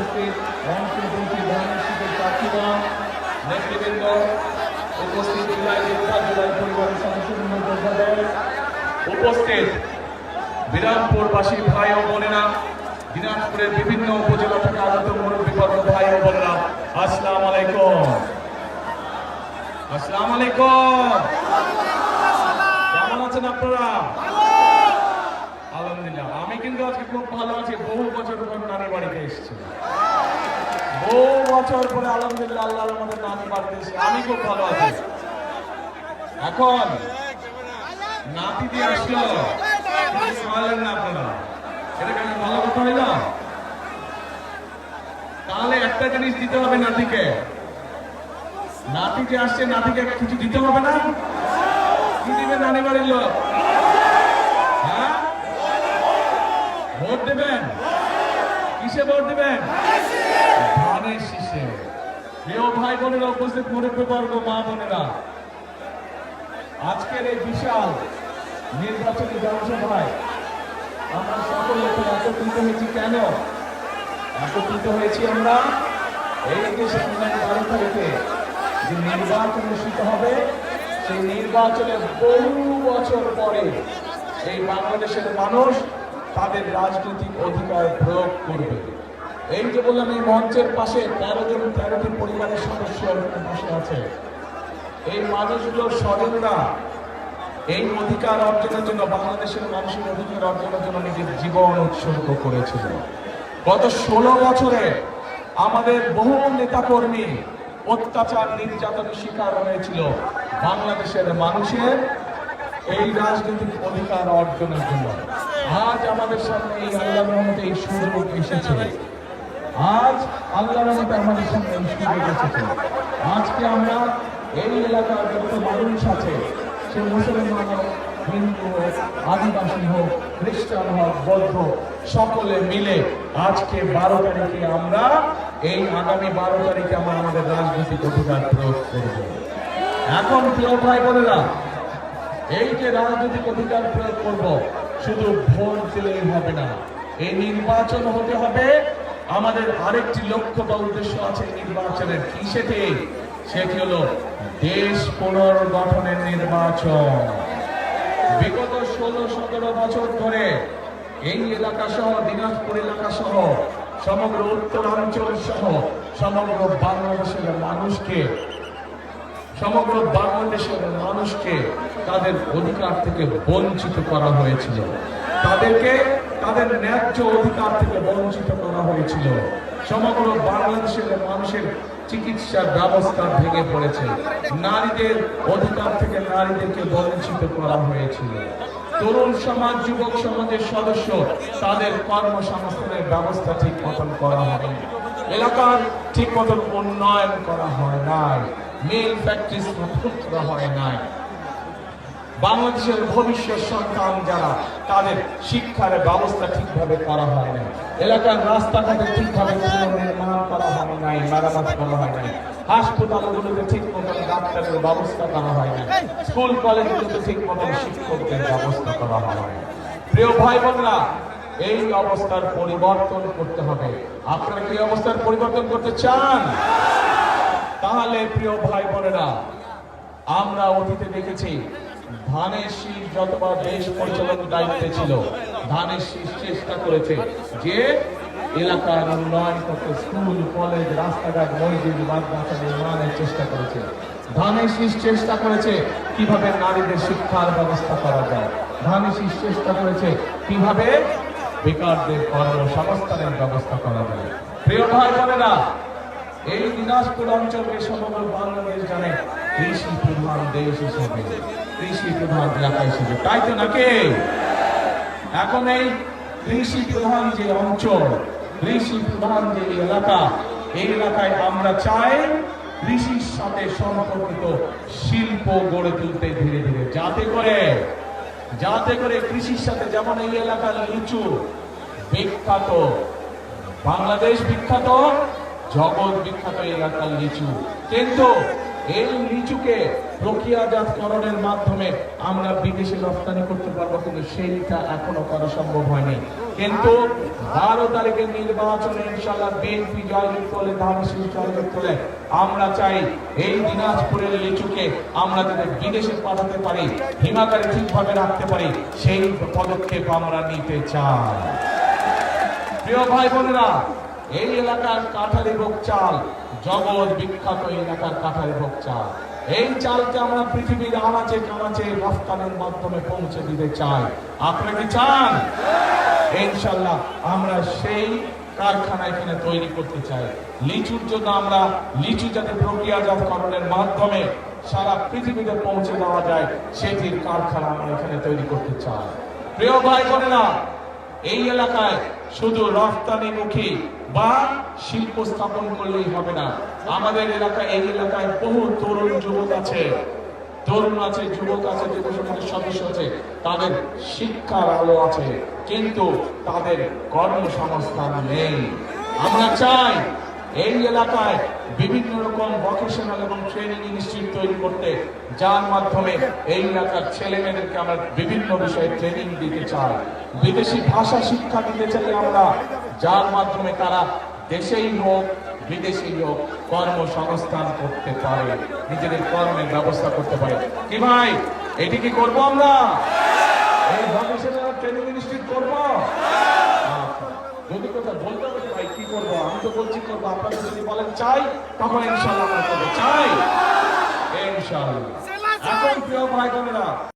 উপস্থিত অংশগ্রহণী ধানের শীতের প্রার্থীগণ নেতৃবৃন্দ উপস্থিত যোদ্ধা পরিবারের সদস্যবৃন্দ উপস্থিত বিরামপুরবাসী ভাই ও বোনেরা, দিনাজপুরের বিভিন্ন উপজেলা থেকে আগত মুরব্বী বর্গ ভাই ও বোনেরা, আসসালামু আলাইকুম। আসসালামু আলাইকুম। কেমন আছেন আপনারা? আলহামদুলিল্লাহ আমি কিন্তু আজকে খুব ভালো আছি। বহু বছর পর নানি বাড়িতে এসেছি। বহু বছর পরে আলহামদুলিল্লাহ আল্লাহর আমাদের নানি বাড়িতে এসেছি। আমি খুব ভালো আছি। এখন নাতি দিয়ে আসলো। স্মাইলেন না আপনারা। এটা কেন ভালো কথা না তাহলে একটা জিনিস দিতে হবে নাতিকে। নাতি যে আসছে, নাতিকে কিছু দিতে হবে না? কি দিবে নানি বাড়ির লোক? কিসে ভোট দেবেন। ধানের শীষে প্রিয় ভাই বোনেরা, উপস্থিত মুরব্বী বর্গ মা বোনেরা, আজকের এই বিশাল নির্বাচনী জনসভায় আমরা সকলে একত্রিত হয়েছি। কেন? একত্রিত হয়েছি আমরা এই যে সামনের বারো তারিখে যে নির্বাচন অনুষ্ঠিত হবে, সেই নির্বাচনে বহু বছর পরে এই বাংলাদেশের মানুষ তাদের রাজনৈতিক অধিকার প্রয়োগ করবে। এই যে বললাম, এই মঞ্চের পাশে তেরো জন তেরোটি পরিবারের সদস্য বসে আছে। এই মানুষগুলোর স্বজনরা এই অধিকার অর্জনের জন্য, বাংলাদেশের মানুষের অধিকার অর্জনের জন্য নিজের জীবন উৎসর্গ করেছিল। গত ষোলো বছরে আমাদের বহু নেতাকর্মী অত্যাচার, নির্যাতনের শিকার হয়েছিল। বাংলাদেশের মানুষের এই রাজনৈতিক অধিকার অর্জনের জন্য। আজ আমাদের সামনে এই আল্লাহ রহমতে এই সুযোগ এসেছে। আজ আল্লাহ রহমতে আমাদের সামনে এই সুযোগ এসেছে। আজকে আমরা এই এলাকার যত মানুষ আছে, সে মুসলমান হোক হিন্দু হোক, আদিবাসী হোক, খ্রিস্টান হোক, বৌদ্ধ, সকলে মিলে আজকে বারো তারিখে আমরা এই আগামী বারো তারিখে আমরা আমাদের রাজনৈতিক অধিকার প্রয়োগ করব। এখন প্রিয় ভাই না এই যে রাজনৈতিক অধিকার প্রয়োগ করব শুধু ভোট দিলেই হবে না। এই নির্বাচন হতে হবে। আমাদের আরেকটি লক্ষ্য বা উদ্দেশ্য আছে নির্বাচনের কি সেটি সেটি হলো দেশ পুনর্গঠনের নির্বাচন। বিগত ষোলো, সতেরো বছর ধরে এই এলাকা সহ দিনাজপুর এলাকা সহ সমগ্র উত্তরাঞ্চল সহ সমগ্র বাংলাদেশের মানুষকে সমগ্র বাংলাদেশের মানুষকে তাদের অধিকার থেকে বঞ্চিত করা হয়েছিল। তাদেরকে, তাদের ন্যায্য অধিকার থেকে বঞ্চিত করা হয়েছিল। সমগ্র বাংলাদেশের মানুষের চিকিৎসার ব্যবস্থা ভেঙে পড়েছে। নারীদের অধিকার থেকে নারীদেরকে বঞ্চিত করা হয়েছিল। তরুণ সমাজ, যুবক সমাজের সদস্য, তাদের কর্মসংস্থানের ব্যবস্থা ঠিক মতন করা হয়নি। এলাকার ঠিক মতন উন্নয়ন করা হয় নাই। মিল ফ্যাক্টরি স্থাপন করা হয় নাই। বাংলাদেশের ভবিষ্যৎ সন্তান যারা, তাদের শিক্ষার ব্যবস্থা ঠিকভাবে করা হয় না এলাকার রাস্তাঘাটে ঠিকভাবে নির্মাণ করা হয় নাই, মেরামত করা হয় নাই। হাসপাতালগুলোতে ঠিক মতন ডাক্তারের ব্যবস্থা করা হয় না স্কুল, কলেজগুলোতে ঠিক মতন শিক্ষকদের ব্যবস্থা করা হয় না প্রিয় ভাই বোনরা এই অবস্থার পরিবর্তন করতে হবে। আপনারা কি অবস্থার পরিবর্তন করতে চান? তাহলে প্রিয় ভাই বোনেরা, আমরা অতীতে দেখেছি ধানের শীষ যতবার দেশ পরিচালনার দায়িত্বে ছিল, ধানের শীষ চেষ্টা করেছে যে এলাকার উন্নয়ন করতে স্কুল, কলেজ, রাস্তাঘাট, মসজিদ নির্মাণের চেষ্টা করেছে। ধানের শীষ চেষ্টা করেছে কীভাবে নারীদের শিক্ষার ব্যবস্থা করা যায়। ধানের শীষ চেষ্টা করেছে কীভাবে বেকারদের কর্মসংস্থানের ব্যবস্থা করা যায়। প্রিয় ভাই বোনেরা এই দিনাজপুর অঞ্চলকে সমগ্র বাংলাদেশ জানে কৃষি প্রধান দেশ হিসেবে, কৃষি প্রধান এলাকা হিসেবে। তাই তো নাকি? এখন এই কৃষি প্রধান যে অঞ্চল, কৃষি প্রধান যে এলাকা, এই এলাকায় আমরা চাই কৃষির সাথে সম্পর্কিত শিল্প গড়ে তুলতে ধীরে ধীরে। যাতে করে যাতে করে কৃষির সাথে যেমন এই এলাকার লিচু বিখ্যাত, বাংলাদেশ বিখ্যাত জগৎ বিখ্যাত এলাকার লিচু। কিন্তু এই লিচুকে প্রক্রিয়াজাতকরণের মাধ্যমে আমরা বিদেশে রপ্তানি করতে পারব, কিন্তু সেইটা এখনও করা সম্ভব হয়নি। কিন্তু বারো তারিখের নির্বাচনে ইনশাল্লাহ বিএনপি জয়যুক্ত হলে, ধানশীল জয়যুক্ত হলে আমরা চাই এই দিনাজপুরের লিচুকে আমরা যাতে বিদেশে পাঠাতে পারি, হিমাগারে ঠিকভাবে রাখতে পারি, সেই পদক্ষেপ আমরা নিতে চাই। প্রিয় ভাই বোনেরা এই এলাকার কাঠারি ভোগ চাল, জগৎ বিখ্যাত এলাকার কাঠারি ভোগ চাল। এই চালকে আমরা পৃথিবীর আনাচে কানাচে রফতানির মাধ্যমে পৌঁছে দিতে চাই। আপনারা কি চান? ইনশাল্লাহ আমরা সেই কারখানা এখানে তৈরি করতে চাই। লিচুর জন্য আমরা লিচু যাতে প্রক্রিয়াজাতকরণের মাধ্যমে সারা পৃথিবীতে পৌঁছে দেওয়া যায়, সেটির কারখানা আমরা এখানে তৈরি করতে চাই। প্রিয় ভাই বোনেরা, এই এলাকায় শুধু রফতানিমুখী বা শিল্প স্থাপন করলেই হবে না। আমাদের এলাকায় এই এলাকায় বহু তরুণ যুবক আছে। তরুণ আছে, যুবক আছে যুব সমাজের সদস্য আছে। তাদের শিক্ষার আলো আছে, কিন্তু তাদের কর্মসংস্থান নেই। আমরা চাই এই এলাকায় বিভিন্ন রকম ভোকেশনাল এবং ট্রেনিং ইনস্টিটিউট তৈরি করতে, যার মাধ্যমে এই এলাকার ছেলে মেয়েদেরকে আমরা বিভিন্ন বিষয়ে ট্রেনিং দিতে চাই। বিদেশি ভাষা শিক্ষা দিতে চাই আমরা যার মাধ্যমে তারা দেশেই হোক বিদেশি হোক কর্মসংস্থান করতে পারে নিজেদের কর্মের ব্যবস্থা করতে পারে। কি ভাই এটি কি করব আমরা? এই ভোকেশনাল ট্রেনিং ইনস্টিটিউট করব। যদি কথা বলতে হবে ভাই কি করব? আমি তো বলছি করব আপনারা যদি বলেন চাই তখন ইনশাল্লাহ আমরা করব। চাই? ইনশাল্লাহ এখন প্রিয় ভাই বোনেরা